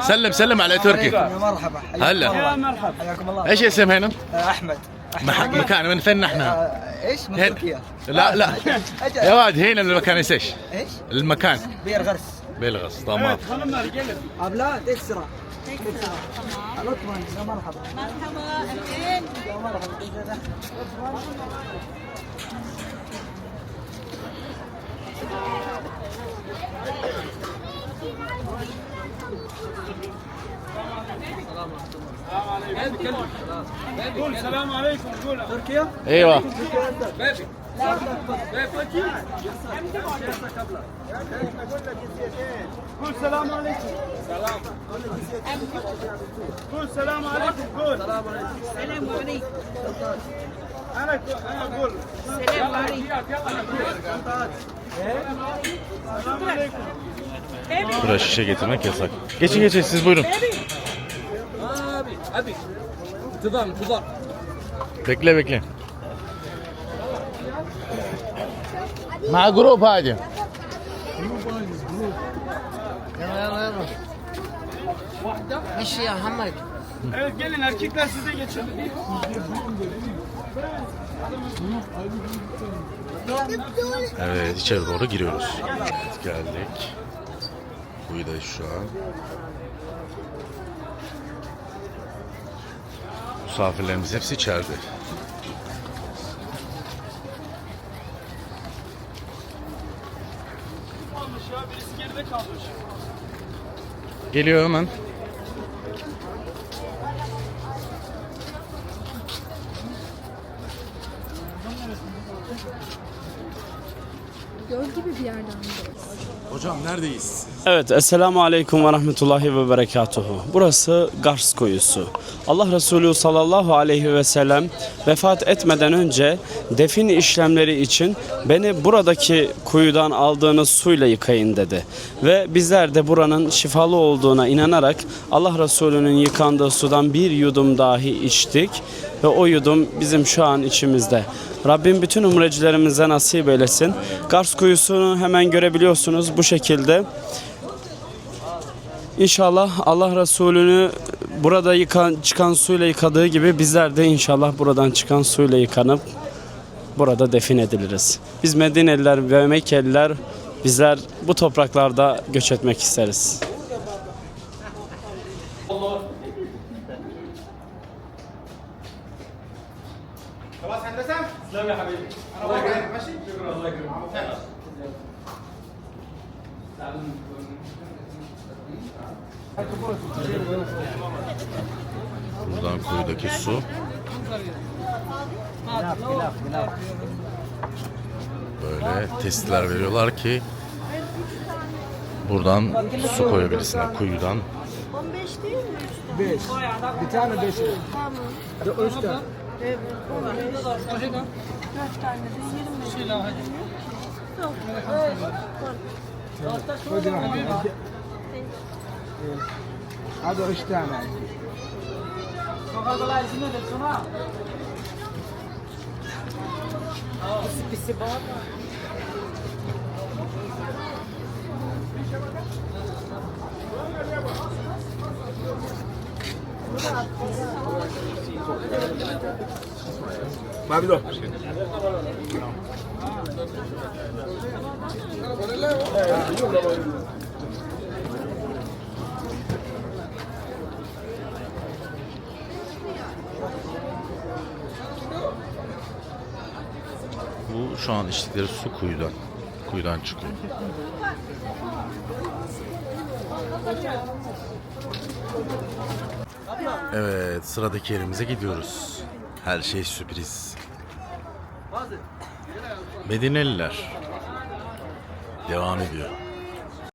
سلم سلم على تركي. يا مرحبا حياكم هلا. الله. يا مرحبا. حياكم الله. إيش اسم هنا؟ أحمد. مكان من فين نحن؟ آه، إيش؟ من هنا. تركيا. لا لا. يا واد هنا المكان إيش؟ إيش؟ المكان. بير غرس بلغص تمام خلنا رجال أبلا تكسرة. لطفا يا مرحبا. مرحبا. اهلين يا مرحبا. السلام عليكم قول تركيا أيوه. قول السلام عليكم سلام قول السلام عليكم قول السلام عليكم أنا أنا أقول السلام عليكم السلام عليكم. Buraya şişe getirmek yasak. Geçin geçin siz buyurun. Abi abi. Tıdam tıdam. Bekle bekle. Ma grup hadi. Eşi ya Hamad. Evet gelin erkekler size geçin. Evet içeri doğru giriyoruz. Evet, geldik. Buradayız şu an. Misafirlerimiz hepsi içeride. Geliyor hemen. Göl gibi bir yerden burası. Hocam neredeyiz? Evet, Esselamu Aleyküm ve Rahmetullahi ve Berekatuhu. Burası Gars Kuyusu. Allah Resulü sallallahu aleyhi ve sellem vefat etmeden önce defin işlemleri için beni buradaki kuyudan aldığınız suyla yıkayın dedi. Ve bizler de buranın şifalı olduğuna inanarak Allah Resulü'nün yıkandığı sudan bir yudum dahi içtik ve o yudum bizim şu an içimizde. Rabbim bütün umrecilerimize nasip eylesin. Gars kuyusunu hemen görebiliyorsunuz bu şekilde. İnşallah Allah Resulü'nü burada yıkan, çıkan suyla yıkadığı gibi bizler de inşallah buradan çıkan suyla yıkanıp burada defin ediliriz. Biz Medineliler ve Mekkeliler bizler bu topraklarda göç etmek isteriz. Buradan kuyudaki su. Böyle testler veriyorlar ki buradan su koyabilirsin kuyudan. 15 değil mi? بيش بتاعنا بيش Tamam. ده اوشتا Evet. Dört tane de yerim. Şöyle hadi. Yok. Evet. Hocam. Hadi üç tane. Sokaklar izin edin sonra. Pisi pisi bağırma. Burada Pablo. Bu şu an içtikleri su kuyudan. Kuyudan çıkıyor. Evet sıradaki yerimize gidiyoruz. Her şey sürpriz. Medineliler. Devam ediyor.